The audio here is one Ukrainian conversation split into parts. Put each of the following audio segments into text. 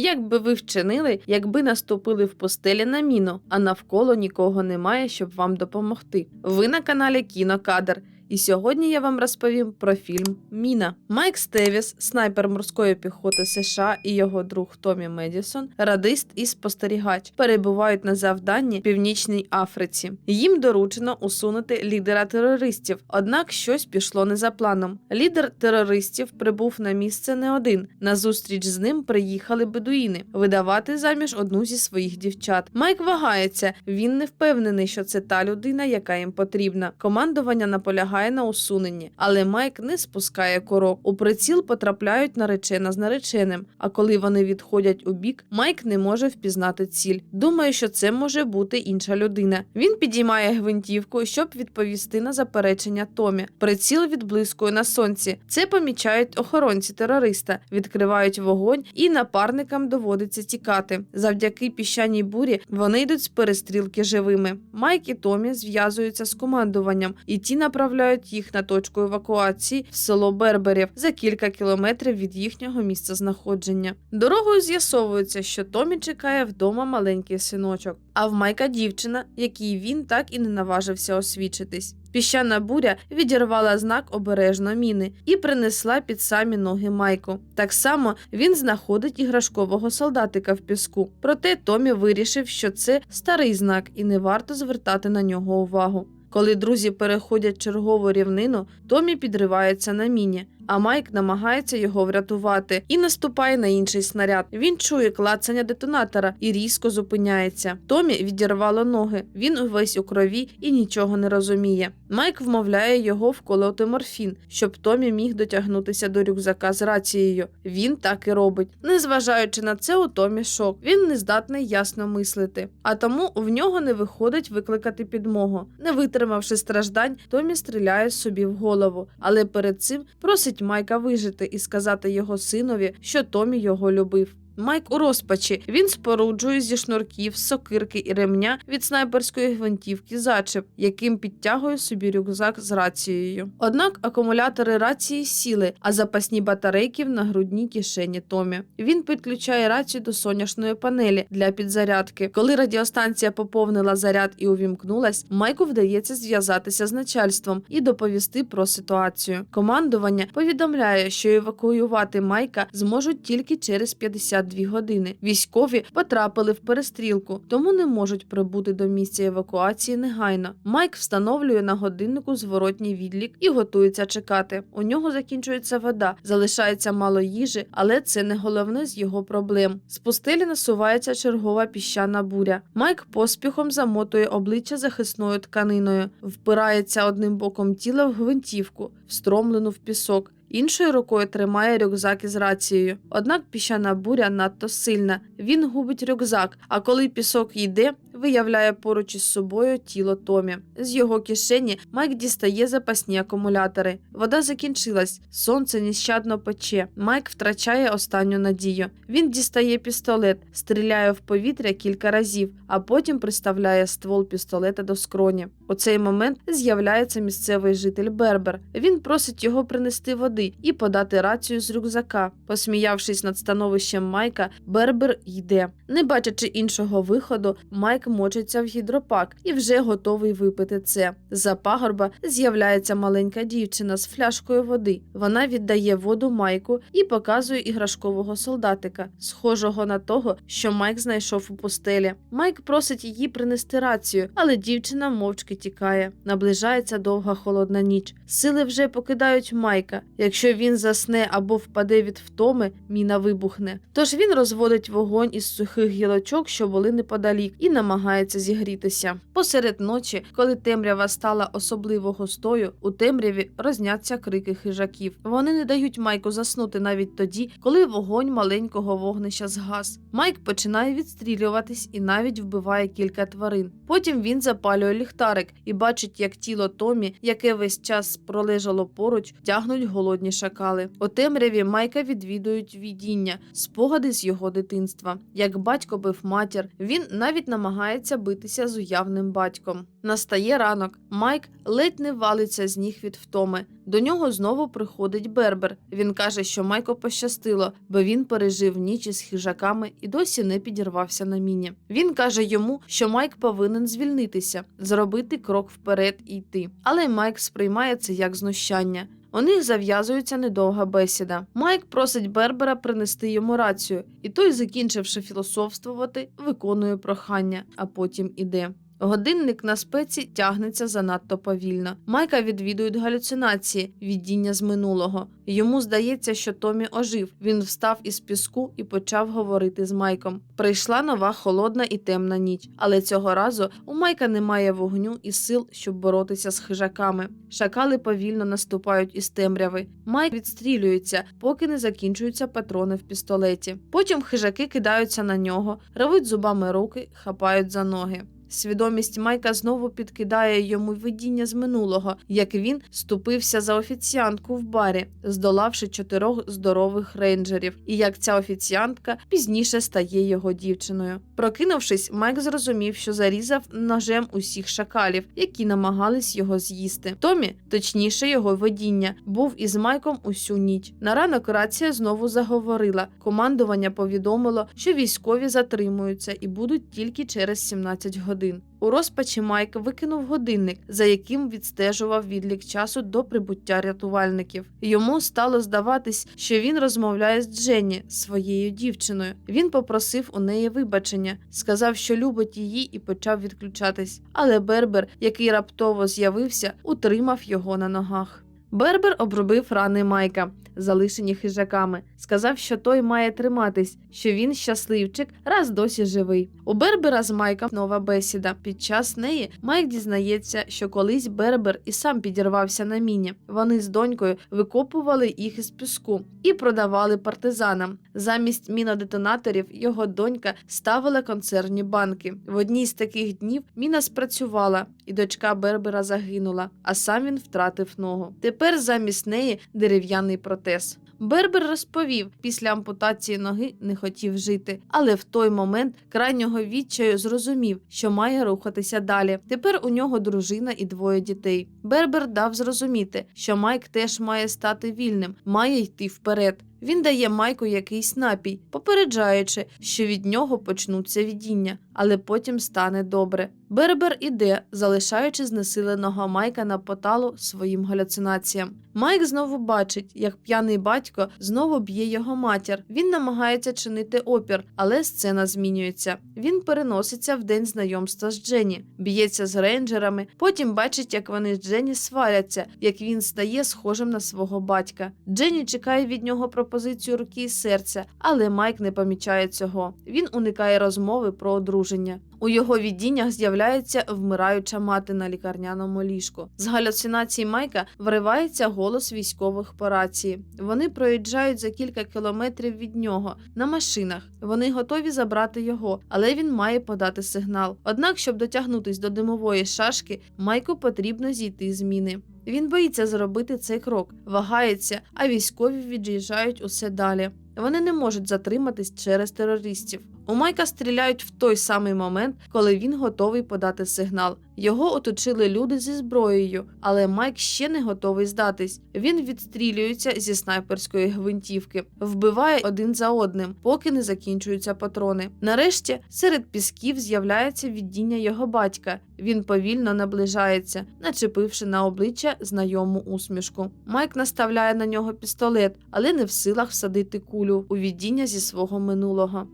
Як би ви вчинили, якби наступили в постелі на міну, а навколо нікого немає, щоб вам допомогти? Ви на каналі Кінокадр. І сьогодні я вам розповім про фільм Міна. Майк Стевіс, снайпер морської піхоти США і його друг Томі Медісон, радист і спостерігач, перебувають на завданні в Північній Африці. Їм доручено усунути лідера терористів, однак щось пішло не за планом. Лідер терористів прибув на місце не один. На зустріч з ним приїхали бедуїни видавати заміж одну зі своїх дівчат. Майк вагається. Він не впевнений, що це та людина, яка їм потрібна. Командування наполягає на усуненні, але Майк не спускає корок. У приціл потрапляють наречена з нареченим. А коли вони відходять у бік, Майк не може впізнати ціль. Думає, що це може бути інша людина. Він підіймає гвинтівку, щоб відповісти на заперечення Томі. Приціл відблискує на сонці. Це помічають охоронці терориста, відкривають вогонь, і напарникам доводиться тікати. Завдяки піщаній бурі вони йдуть з перестрілки живими. Майк і Томі зв'язуються з командуванням, і ті направляють їх на точку евакуації в село Берберів за кілька кілометрів від їхнього місця знаходження. Дорогою з'ясовується, що Томі чекає вдома маленький синочок, а в Майка дівчина, якій він так і не наважився освічитись. Піщана буря відірвала знак обережно міни і принесла під самі ноги Майку. Так само він знаходить іграшкового солдатика в піску. Проте Томі вирішив, що це старий знак і не варто звертати на нього увагу. Коли друзі переходять чергову рівнину, Томі підривається на міні, а Майк намагається його врятувати і наступає на інший снаряд. Він чує клацання детонатора і різко зупиняється. Томі відірвало ноги. Він увесь у крові і нічого не розуміє. Майк вмовляє його вколоти морфін, щоб Томі міг дотягнутися до рюкзака з рацією. Він так і робить. Незважаючи на це, у Томі шок. Він не здатний ясно мислити, а тому в нього не виходить викликати підмогу. Не витримавши страждань, Томі стріляє собі в голову, але перед цим просить Майка вижити і сказати його синові, що Томі його любив. Майк у розпачі він споруджує зі шнурків, сокирки і ремня від снайперської гвинтівки зачеп, яким підтягує собі рюкзак з рацією. Однак акумулятори рації сіли, а запасні батарейки в нагрудній кишені Томі. Він підключає рацію до сонячної панелі для підзарядки. Коли радіостанція поповнила заряд і увімкнулась, Майку вдається зв'язатися з начальством і доповісти про ситуацію. Командування повідомляє, що евакуювати Майка зможуть тільки через 50 дві години. Військові потрапили в перестрілку, тому не можуть прибути до місця евакуації негайно. Майк встановлює на годиннику зворотній відлік і готується чекати. У нього закінчується вода, залишається мало їжі, але це не головне з його проблем. З пустелі насувається чергова піщана буря. Майк поспіхом замотує обличчя захисною тканиною, впирається одним боком тіла в гвинтівку, встромлену в пісок. Іншою рукою тримає рюкзак із рацією. Однак піщана буря надто сильна. Він губить рюкзак, а коли пісок йде, виявляє поруч із собою тіло Томі. З його кишені Майк дістає запасні акумулятори. Вода закінчилась, сонце нещадно пече. Майк втрачає останню надію. Він дістає пістолет, стріляє в повітря кілька разів, а потім приставляє ствол пістолета до скроні. У цей момент з'являється місцевий житель Бербер. Він просить його принести води і подати рацію з рюкзака. Посміявшись над становищем Майка, Бербер йде. Не бачачи іншого виходу, Майк мочиться в гідропак і вже готовий випити це. За пагорба з'являється маленька дівчина з фляшкою води. Вона віддає воду Майку і показує іграшкового солдатика, схожого на того, що Майк знайшов у пустелі. Майк просить її принести рацію, але дівчина мовчки тікає. Наближається довга холодна ніч. Сили вже покидають Майка. Якщо він засне або впаде від втоми, міна вибухне. Тож він розводить вогонь із сухих гілочок, що були неподалік, і намагається зігрітися. Посеред ночі, коли темрява стала особливо густою, у темряві розняться крики хижаків. Вони не дають Майку заснути навіть тоді, коли вогонь маленького вогнища згас. Майк починає відстрілюватись і навіть вбиває кілька тварин. Потім він запалює ліхтарик і бачить, як тіло Томі, яке весь час пролежало поруч, тягнуть голодні шакали. У темряві Майка відвідують видіння, спогади з його дитинства. Як батько бив матір, він навіть намагається намагається битися з уявним батьком. Настає ранок. Майк ледь не валиться з ніг від втоми. До нього знову приходить Бербер. Він каже, що Майку пощастило, бо він пережив ніч із хижаками і досі не підірвався на міні. Він каже йому, що Майк повинен звільнитися, зробити крок вперед і йти. Але Майк сприймає це як знущання. У них зав'язується недовга бесіда. Майк просить Бербера принести йому рацію, і той, закінчивши філософствувати, виконує прохання, а потім іде. Годинник на спеці тягнеться занадто повільно. Майка відвідують галюцинації, віддіння з минулого. Йому здається, що Томі ожив. Він встав із піску і почав говорити з Майком. Прийшла нова холодна і темна ніч, але цього разу у Майка немає вогню і сил, щоб боротися з хижаками. Шакали повільно наступають із темряви. Майк відстрілюється, поки не закінчуються патрони в пістолеті. Потім хижаки кидаються на нього, рвуть зубами руки, хапають за ноги. Свідомість Майка знову підкидає йому видіння з минулого, як він ступився за офіціантку в барі, здолавши чотирьох здорових рейнджерів, і як ця офіціантка пізніше стає його дівчиною. Прокинувшись, Майк зрозумів, що зарізав ножем усіх шакалів, які намагались його з'їсти. Томі, точніше, його видіння, був із Майком усю ніч. На ранок рація знову заговорила. Командування повідомило, що військові затримуються і будуть тільки через 17 годин. У розпачі Майк викинув годинник, за яким відстежував відлік часу до прибуття рятувальників. Йому стало здаватись, що він розмовляє з Дженні, своєю дівчиною. Він попросив у неї вибачення, сказав, що любить її, і почав відключатись. Але Бербер, який раптово з'явився, утримав його на ногах. Бербер обробив рани Майка, залишені хижаками, сказав, що той має триматись, що він щасливчик, раз досі живий. У Бербера з Майком нова бесіда. Під час неї Майк дізнається, що колись Бербер і сам підірвався на міні. Вони з донькою викопували їх із піску і продавали партизанам. Замість мінодетонаторів його донька ставила консервні банки. В одній з таких днів міна спрацювала, і дочка Бербера загинула, а сам він втратив ногу. Тепер замість неї дерев'яний протез. Бербер розповів, після ампутації ноги не хотів жити, але в той момент крайнього відчаю зрозумів, що має рухатися далі. Тепер у нього дружина і двоє дітей. Бербер дав зрозуміти, що Майк теж має стати вільним, має йти вперед. Він дає Майку якийсь напій, попереджаючи, що від нього почнуться видіння, але потім стане добре. Бербер іде, залишаючи знесиленого Майка на поталу своїм галюцинаціям. Майк знову бачить, як п'яний батько знову б'є його матір. Він намагається чинити опір, але сцена змінюється. Він переноситься в день знайомства з Дженні, б'ється з рейнджерами. Потім бачить, як вони з Дженні сваряться, як він стає схожим на свого батька. Дженні чекає від нього пропозицію руки і серця, але Майк не помічає цього. Він уникає розмови про одруження. У його віддіннях з'являється вмираюча мати на лікарняному ліжку. З галюцинацій Майка вривається голос військових по рації. Вони проїжджають за кілька кілометрів від нього на машинах. Вони готові забрати його, але він має подати сигнал. Однак, щоб дотягнутись до димової шашки, Майку потрібно зійти з міни. Він боїться зробити цей крок, вагається, а військові від'їжджають усе далі. Вони не можуть затриматись через терористів. У Майка стріляють в той самий момент, коли він готовий подати сигнал. Його оточили люди зі зброєю, але Майк ще не готовий здатись. Він відстрілюється зі снайперської гвинтівки, вбиває один за одним, поки не закінчуються патрони. Нарешті серед пісків з'являється віддіння його батька. Він повільно наближається, начепивши на обличчя знайому усмішку. Майк наставляє на нього пістолет, але не в силах всадити кулю у віддіння зі свого минулого.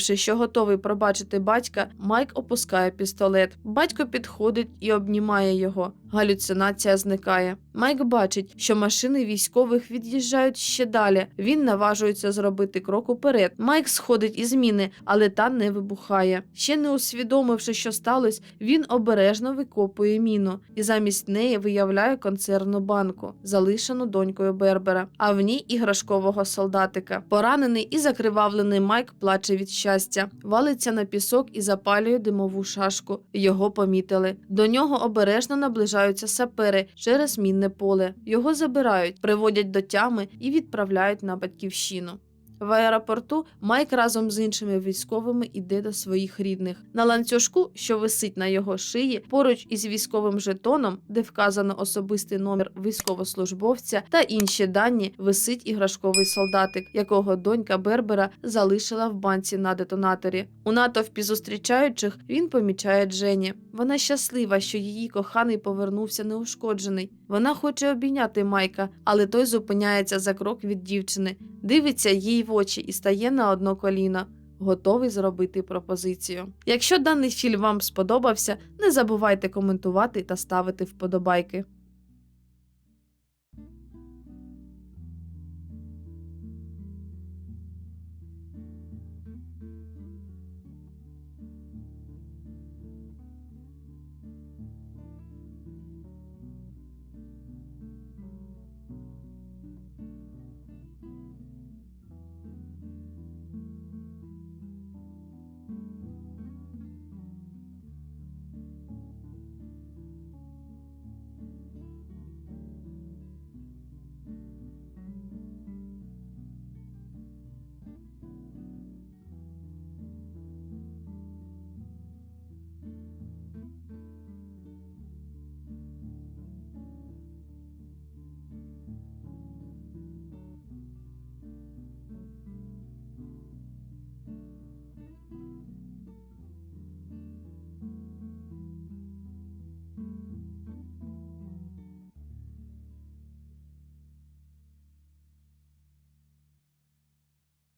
Зрозумівши, що готовий пробачити батька, Майк опускає пістолет. Батько підходить і обнімає його. Галюцинація зникає. Майк бачить, що машини військових від'їжджають ще далі. Він наважується зробити крок уперед. Майк сходить із міни, але та не вибухає. Ще не усвідомивши, що сталося, він обережно викопує міну і замість неї виявляє консервну банку, залишену донькою Бербера, а в ній іграшкового солдатика. Поранений і закривавлений Майк плаче від щастя, валиться на пісок і запалює димову шашку. Його помітили. До нього обережно наближаються сапери через мінне поле. Його забирають, приводять до тями і відправляють на батьківщину. В аеропорту Майк разом з іншими військовими іде до своїх рідних. На ланцюжку, що висить на його шиї, поруч із військовим жетоном, де вказано особистий номер військовослужбовця та інші дані, висить іграшковий солдатик, якого донька Бербера залишила в банці на детонаторі. У натовпі зустрічаючих він помічає Джені. Вона щаслива, що її коханий повернувся неушкоджений. Вона хоче обійняти Майка, але той зупиняється за крок від дівчини, дивиться їй очі і стає на одно коліно. Готовий зробити пропозицію. Якщо даний фільм вам сподобався, не забувайте коментувати та ставити вподобайки.